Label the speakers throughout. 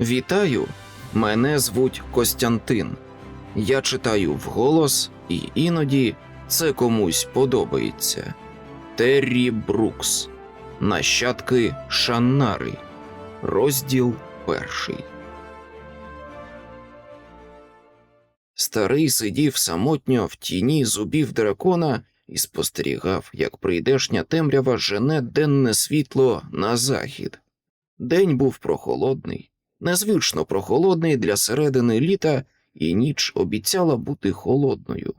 Speaker 1: Вітаю! Мене звуть Костянтин. Я читаю вголос, і іноді це комусь подобається. Террі Брукс. Нащадки Шаннари. Розділ перший. Старий сидів самотньо в тіні зубів дракона і спостерігав, як прийдешня темрява жене денне світло на захід. День був прохолодний, незвично прохолодний для середини літа, і ніч обіцяла бути холодною.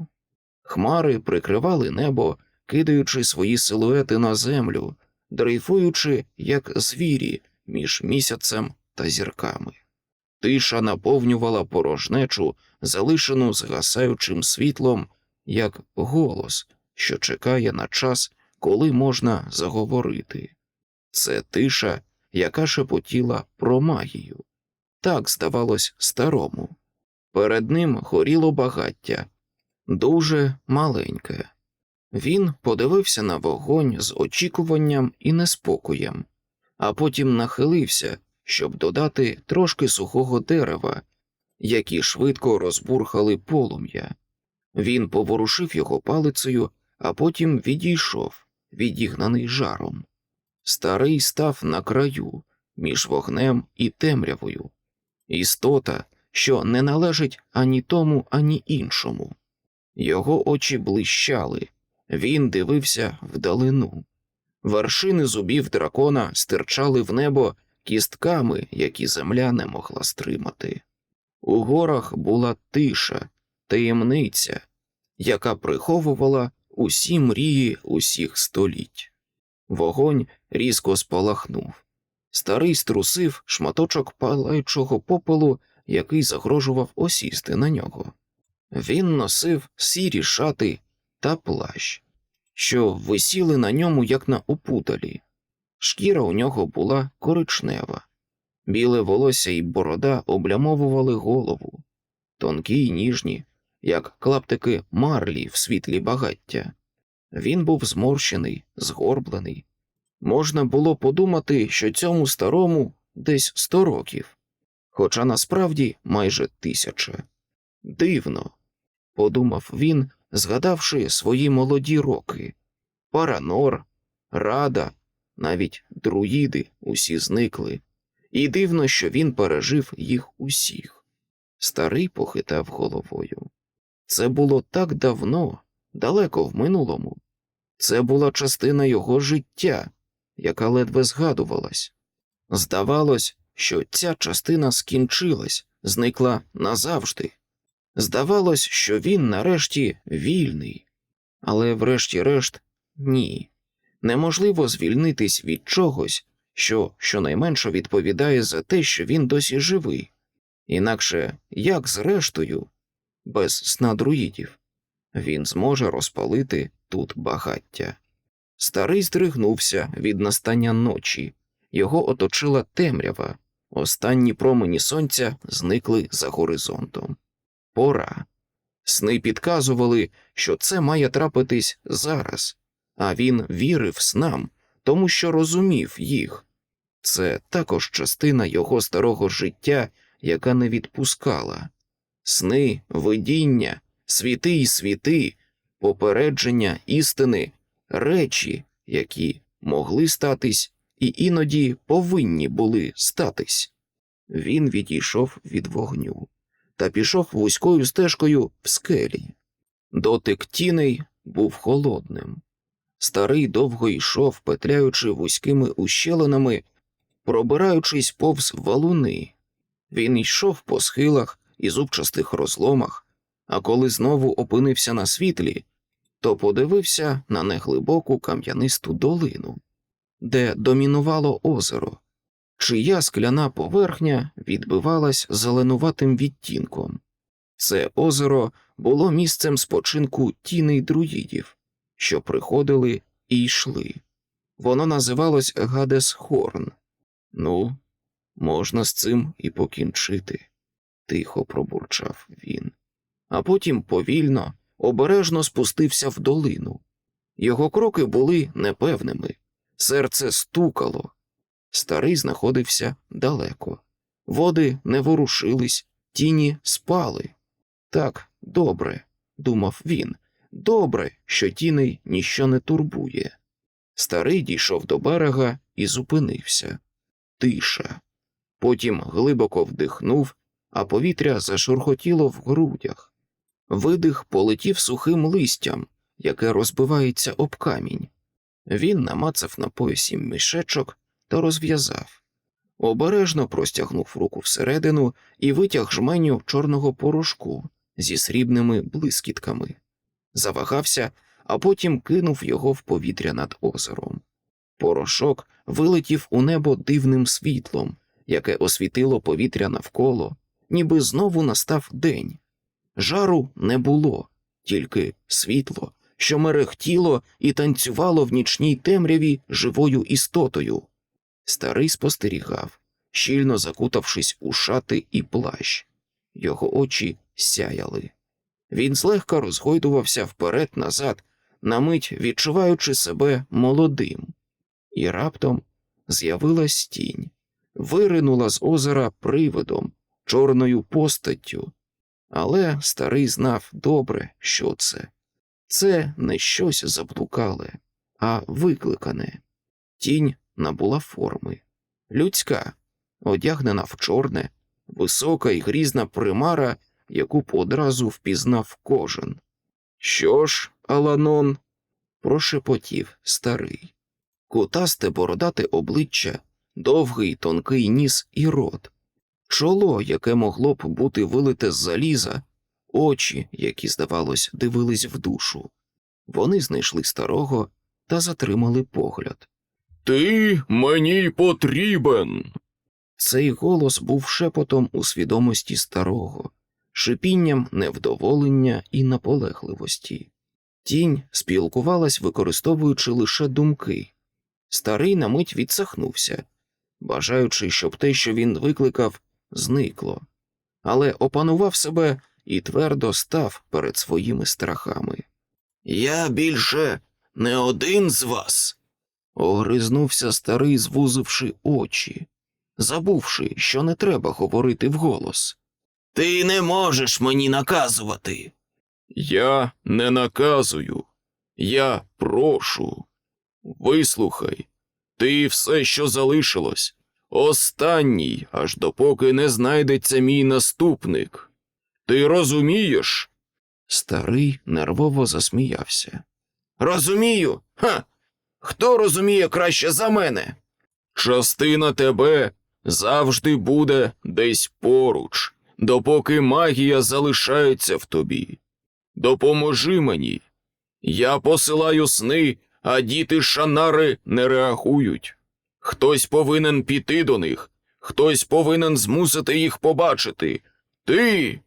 Speaker 1: Хмари прикривали небо, кидаючи свої силуети на землю, дрейфуючи, як звірі, між місяцем та зірками. Тиша наповнювала порожнечу, залишену згасаючим світлом, як голос, що чекає на час, коли можна заговорити. Це тиша, яка шепотіла про магію. Так здавалось старому. Перед ним горіло багаття, дуже маленьке. Він подивився на вогонь з очікуванням і неспокоєм, а потім нахилився, щоб додати трошки сухого дерева, які швидко розбурхали полум'я. Він поворушив його палицею, а потім відійшов, відігнаний жаром. Старий став на краю між вогнем і темрявою. Істота, що не належить ані тому, ані іншому. Його очі блищали, він дивився вдалину. Вершини зубів дракона стирчали в небо кістками, які земля не могла стримати. У горах була тиша, таємниця, яка приховувала усі мрії усіх століть. Вогонь різко спалахнув. Старий струсив шматочок палаючого попелу, який загрожував осісти на нього. Він носив сірі шати та плащ, що висіли на ньому, як на опуталі. Шкіра у нього була коричнева, біле волосся і борода облямовували голову, тонкі й ніжні, як клаптики марлі в світлі багаття. Він був зморщений, згорблений. Можна було подумати, що цьому старому десь сто років, хоча насправді майже тисяча. Дивно, подумав він, згадавши свої молоді роки. Паранор, рада, навіть друїди усі зникли, і дивно, що він пережив їх усіх. Старий похитав головою. Це було так давно, далеко в минулому. Це була частина його життя, яка ледве згадувалась. Здавалось, що ця частина скінчилась, зникла назавжди. Здавалось, що він нарешті вільний, але врешті-решт ні. Неможливо звільнитись від чогось, що щонайменше відповідає за те, що він досі живий. Інакше, як зрештою, без сна друїдів, він зможе розпалити тут багаття. Старий здригнувся від настання ночі, його оточила темрява, останні промені сонця зникли за горизонтом. Пора. Сни підказували, що це має трапитись зараз, а він вірив снам, тому що розумів їх. Це також частина його старого життя, яка не відпускала. Сни, видіння, світи й світи, попередження істини, речі, які могли статись і іноді повинні були статись. Він відійшов від вогню та пішов вузькою стежкою в скелі. Дотик тіней був холодним. Старий довго йшов, петляючи вузькими ущелинами, пробираючись повз валуни. Він йшов по схилах і зубчастих розломах, а коли знову опинився на світлі, то подивився на неглибоку кам'янисту долину, де домінувало озеро, чия скляна поверхня відбивалась зеленуватим відтінком. Це озеро було місцем спочинку тіней друїдів, що приходили і йшли. Воно називалось Гадес Хорн. Ну, можна з цим і покінчити, тихо пробурчав він. А потім повільно, обережно спустився в долину. Його кроки були непевними, серце стукало. Старий знаходився далеко, Води не ворушились, тіні спали. Так, добре, думав він, добре, що тіней ніщо не турбує. Старий дійшов до берега і зупинився. Тиша. Потім глибоко вдихнув, а повітря зашурхотіло в грудях. Видих полетів сухим листям, яке розбивається об камінь. Він намацав на поясі мішечок та розв'язав. Обережно простягнув руку всередину і витяг жменю чорного порошку зі срібними блискітками. Завагався, а потім кинув його в повітря над озером. Порошок вилетів у небо дивним світлом, яке освітило повітря навколо, ніби знову настав день. Жару не було, тільки світло, що мерехтіло і танцювало в нічній темряві живою істотою. Старий спостерігав, щільно закутавшись у шати і плащ. Його очі сяяли. Він злегка розгойдувався вперед назад, на мить відчуваючи себе молодим. І раптом з'явилась тінь, виринула з озера привидом, чорною постаттю. Але старий знав добре, що це. Це не щось заблукале, а викликане. Тінь набула форми. Людська, одягнена в чорне, висока і грізна примара, яку б одразу впізнав кожен. Що ж, Аланон? прошепотів старий. Кутасте бородате обличчя, довгий тонкий ніс і рот, чоло, яке могло б бути вилите з заліза, очі, які, здавалось, дивились в душу. Вони знайшли старого та затримали погляд. Ти мені потрібен. Цей голос був шепотом у свідомості старого, шипінням невдоволення і наполегливості. Тінь спілкувалась, використовуючи лише думки. Старий на мить відсахнувся, бажаючи, щоб те, що він викликав, зникло, але опанував себе і твердо став перед своїми страхами. Я більше не один з вас. Огризнувся старий, звузивши очі, забувши, що не треба говорити вголос. Ти не можеш мені наказувати. Я не наказую, я прошу. Вислухай, ти все, що залишилось, останній, аж допоки не знайдеться мій наступник. Ти розумієш? Старий нервово засміявся. Розумію. Ха. Хто розуміє краще за мене? Частина тебе завжди буде десь поруч, допоки магія залишається в тобі. Допоможи мені. Я посилаю сни, а діти шанари не реагують. Хтось повинен піти до них, хтось повинен змусити їх побачити. Ти.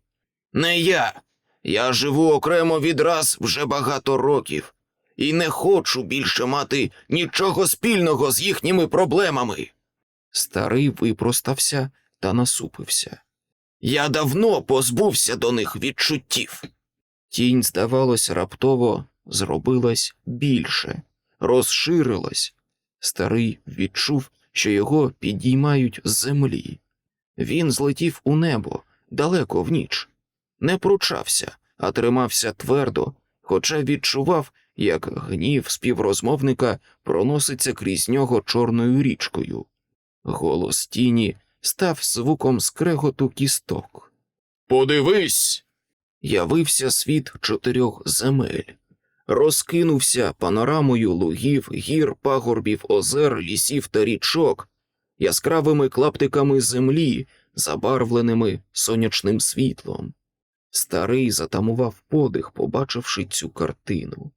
Speaker 1: Не я. Я живу окремо від раз вже багато років і не хочу більше мати нічого спільного з їхніми проблемами. Старий випростався та насупився. Я давно позбувся до них відчуттів. Тінь, здавалось, раптово зробилась більше, розширилась. Старий відчув, що його підіймають з землі. Він злетів у небо далеко в ніч, не пручався, а тримався твердо, хоча відчував, як гнів співрозмовника проноситься крізь нього чорною річкою. Голос тіні став звуком скреготу кісток. Подивись. Явився світ чотирьох земель, розкинувся панорамою лугів, гір, пагорбів, озер, лісів та річок, яскравими клаптиками землі, забарвленими сонячним світлом. Старий затамував подих, побачивши цю картину.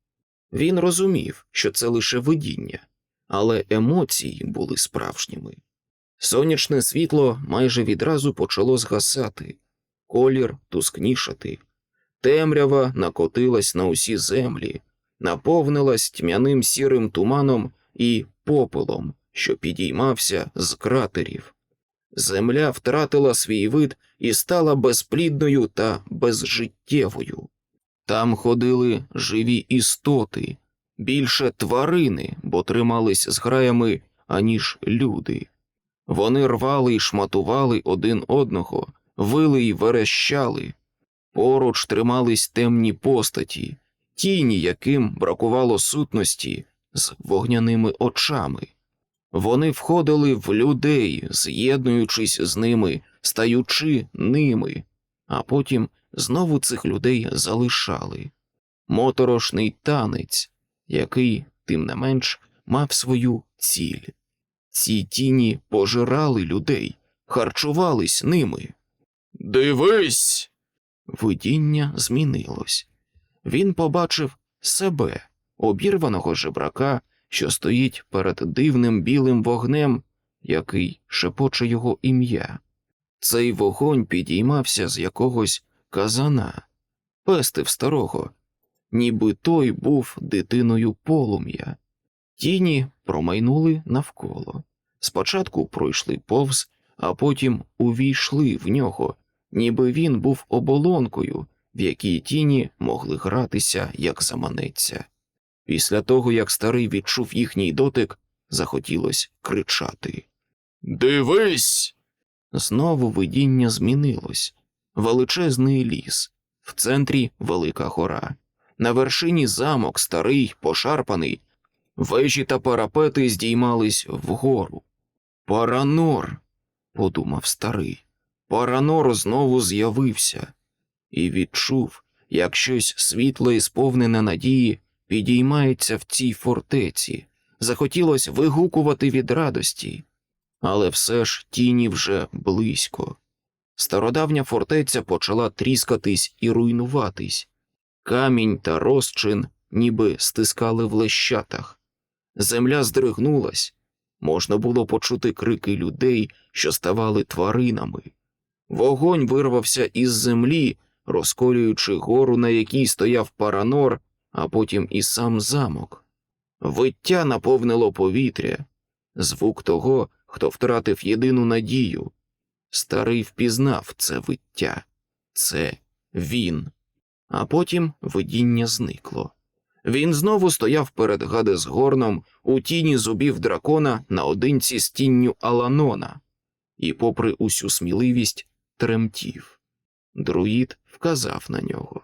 Speaker 1: Він розумів, що це лише видіння, але емоції були справжніми. Сонячне світло майже відразу почало згасати, колір тускнішати, темрява накотилась на усі землі, наповнилась тьмяним сірим туманом і попелом, що підіймався з кратерів. Земля втратила свій вид і стала безплідною та безжиттєвою. Там ходили живі істоти, більше тварини, бо тримались з граями, аніж люди. Вони рвали і шматували один одного, вили й верещали. Поруч тримались темні постаті, тіні, яким бракувало сутності з вогняними очами. Вони входили в людей, з'єднуючись з ними, стаючи ними, а потім знову цих людей залишали. Моторошний танець, який, тим не менш, мав свою ціль. Ці тіні пожирали людей, харчувались ними. Дивись. Видіння змінилось. Він побачив себе, обірваного жебрака, що стоїть перед дивним білим вогнем, який шепоче його ім'я. Цей вогонь підіймався з якогось казана, пестив старого, ніби той був дитиною полум'я. Тіні промайнули навколо. Спочатку пройшли повз, а потім увійшли в нього, ніби він був оболонкою, в якій тіні могли гратися, як заманеться. Після того, як старий відчув їхній дотик, захотілось кричати. Дивись. Знову видіння змінилось. Величезний ліс, в центрі велика гора. На вершині замок старий, пошарпаний, вежі та парапети здіймались вгору. Паранор, подумав старий. Паранор знову з'явився і відчув, як щось світле і сповнене надії підіймається в цій фортеці. Захотілось вигукувати від радості, але все ж тіні вже близько. Стародавня фортеця почала тріскатись і руйнуватись. Камінь та розчин ніби стискали в лещатах. Земля здригнулась, можна було почути крики людей, що ставали тваринами. Вогонь вирвався із землі, розколюючи гору, на якій стояв паранор, а потім і сам замок. Виття наповнило повітря, звук того, хто втратив єдину надію. Старий впізнав це виття, це він. А потім видіння зникло. Він знову стояв перед Гадесгорном у тіні зубів дракона наодинці з тінню Аланона, і, попри усю сміливість, тремтів. Друїд вказав на нього.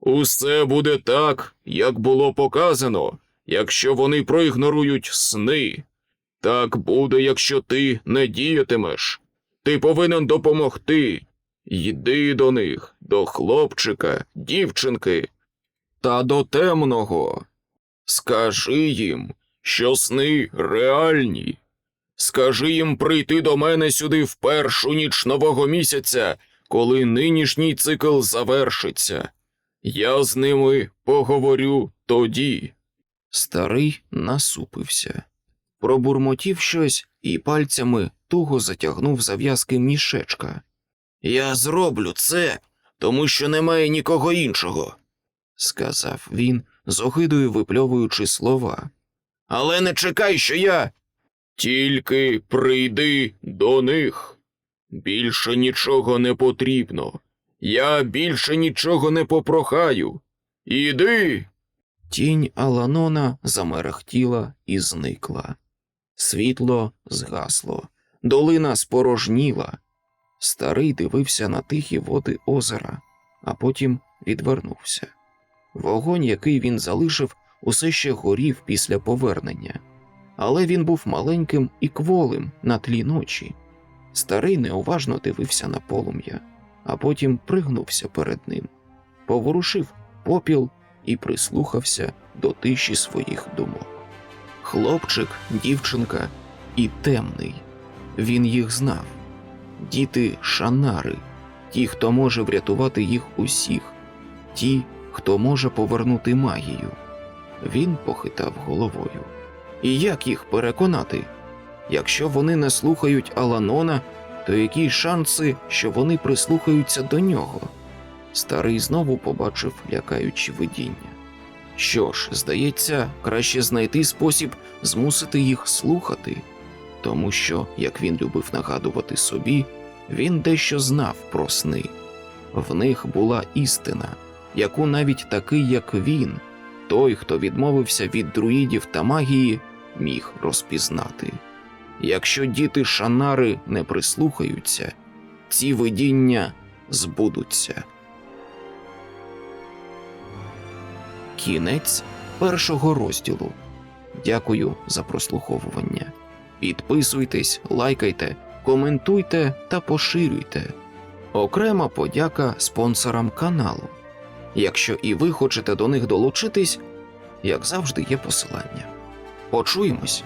Speaker 1: Усе буде так, як було показано, якщо вони проігнорують сни. Так буде, якщо ти не діятимеш. Ти повинен допомогти. Йди до них, до хлопчика, дівчинки та до темного. Скажи їм, що сни реальні. Скажи їм прийти до мене сюди в першу ніч нового місяця, коли нинішній цикл завершиться. Я з ними поговорю тоді. Старий насупився, пробурмотів щось і пальцями туго затягнув зав'язки мішечка. Я зроблю це, тому що немає нікого іншого, сказав він, з огидою випльовуючи слова. Але не чекай, що я. Тільки прийди до них. Більше нічого не потрібно. Я більше нічого не попрохаю. Іди. Тінь Аланона замерехтіла і зникла. Світло згасло, долина спорожніла. Старий дивився на тихі води озера, а потім відвернувся. Вогонь, який він залишив, усе ще горів після повернення, але він був маленьким і кволим на тлі ночі. Старий неуважно дивився на полум'я, а потім пригнувся перед ним, поворушив попіл і прислухався до тиші своїх думок. Хлопчик, дівчинка і темний. Він їх знав. Діти шанари, ті, хто може врятувати їх усіх, ті, хто може повернути магію. Він похитав головою. І як їх переконати? Якщо вони не слухають Аланона, то які шанси, що вони прислухаються до нього? Старий знову побачив лякаючі видіння. Що ж, здається, краще знайти спосіб змусити їх слухати, тому що, як він любив нагадувати собі, він дещо знав про сни. В них була істина, яку навіть такий, як він, той, хто відмовився від друїдів та магії, міг розпізнати. Якщо діти Шанари не прислухаються, ці видіння збудуться. Кінець першого розділу. Дякую за прослуховування. Підписуйтесь, лайкайте, коментуйте та поширюйте. Окрема подяка спонсорам каналу. Якщо і ви хочете до них долучитись, як завжди, є посилання. Почуємось!